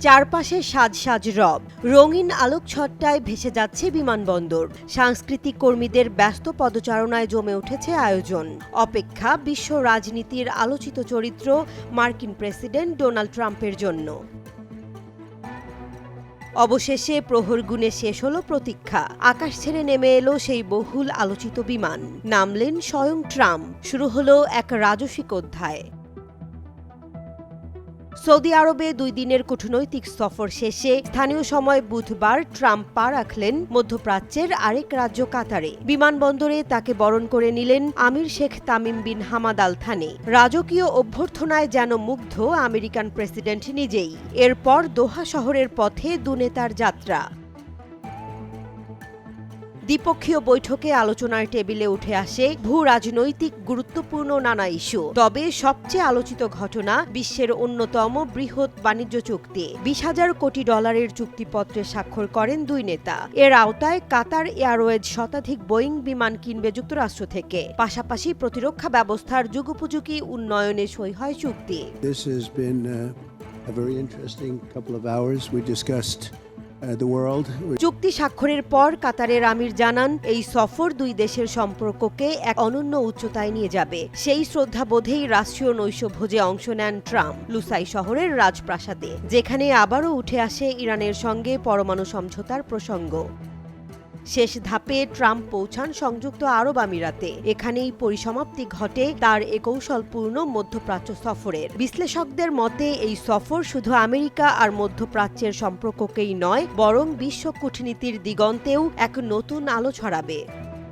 চারপাশে সাজ সাজ রব। রঙিন আলোকছট্টায় ভেসে যাচ্ছে বিমানবন্দর। সাংস্কৃতিক কর্মীদের ব্যস্ত পদচারণায় জমে উঠেছে আয়োজন। অপেক্ষা বিশ্ব রাজনীতির আলোচিত চরিত্র মার্কিন প্রেসিডেন্ট ডোনাল্ড ট্রাম্পের জন্য। অবশেষে প্রহর গুণে শেষ হলো প্রতীক্ষা। আকাশ ছেড়ে নেমে এলো সেই বহুল আলোচিত বিমান। নামলেন স্বয়ং ট্রাম্প। শুরু হলো এক রাজসিক অধ্যায়। সৌদি আরবে দুই দিনের কূটনৈতিক সফর শেষে স্থানীয় সময় বুধবার ট্রাম্প পা রাখলেন মধ্যপ্রাচ্যের আরেক রাজ্য কাতারে। বিমানবন্দরে তাকে বরণ করে নিলেন Emir Sheikh Tamim bin Hamad Al Thani রাজকীয় অভ্যর্থনায় যেন মুগ্ধ আমেরিকান প্রেসিডেন্ট নিজেই। এরপর দোহা শহরের পথে দুনেতার যাত্রা। দ্বিপক্ষীয় বৈঠকে আলোচনার টেবিলে উঠে আসে ভূ রাজনৈতিক গুরুত্বপূর্ণ নানা ইস্যু। তবে সবচেয়ে আলোচিত ঘটনা বিশ্বের অন্যতম বৃহৎ বাণিজ্য চুক্তি। বিশ হাজার কোটি ডলারের চুক্তিপত্রে স্বাক্ষর করেন দুই নেতা। এর আওতায় কাতার এয়ারওয়েজ শতাধিক বোয়িং বিমান কিনবে যুক্তরাষ্ট্র থেকে। পাশাপাশি প্রতিরক্ষা ব্যবস্থার যুগোপযোগী উন্নয়নে সই হয় চুক্তি। Uh, a very interesting couple of hours. We discussed uh, চুক্তি স্বাক্ষরের পর কাতারের আমির জানান এই সফর দুই দেশের সম্পর্ককে এক অনন্য উচ্চতায় নিয়ে যাবে। সেই শ্রদ্ধাবোধেই রাষ্ট্রীয় নৈশভোজে অংশ নেন ট্রাম্প লুসাই শহরের রাজপ্রাসাদে যেখানে আবারও উঠে আসে ইরানের সঙ্গে পরমাণু সমঝোতার প্রসঙ্গ। শেষ ধাপে ট্রাম্প পৌঁছান সংযুক্ত আরব আমিরাতে। এখানেই পরিসমাপ্তি ঘটে তার একৌশলপূর্ণ কৌশলপূর্ণ মধ্যপ্রাচ্য সফরের। বিশ্লেষকদের মতে, এই সফর শুধু আমেরিকা আর মধ্যপ্রাচ্যের সম্পর্ককেই নয়, বরং বিশ্ব কূটনীতির দিগন্তেও এক নতুন আলো ছড়াবে।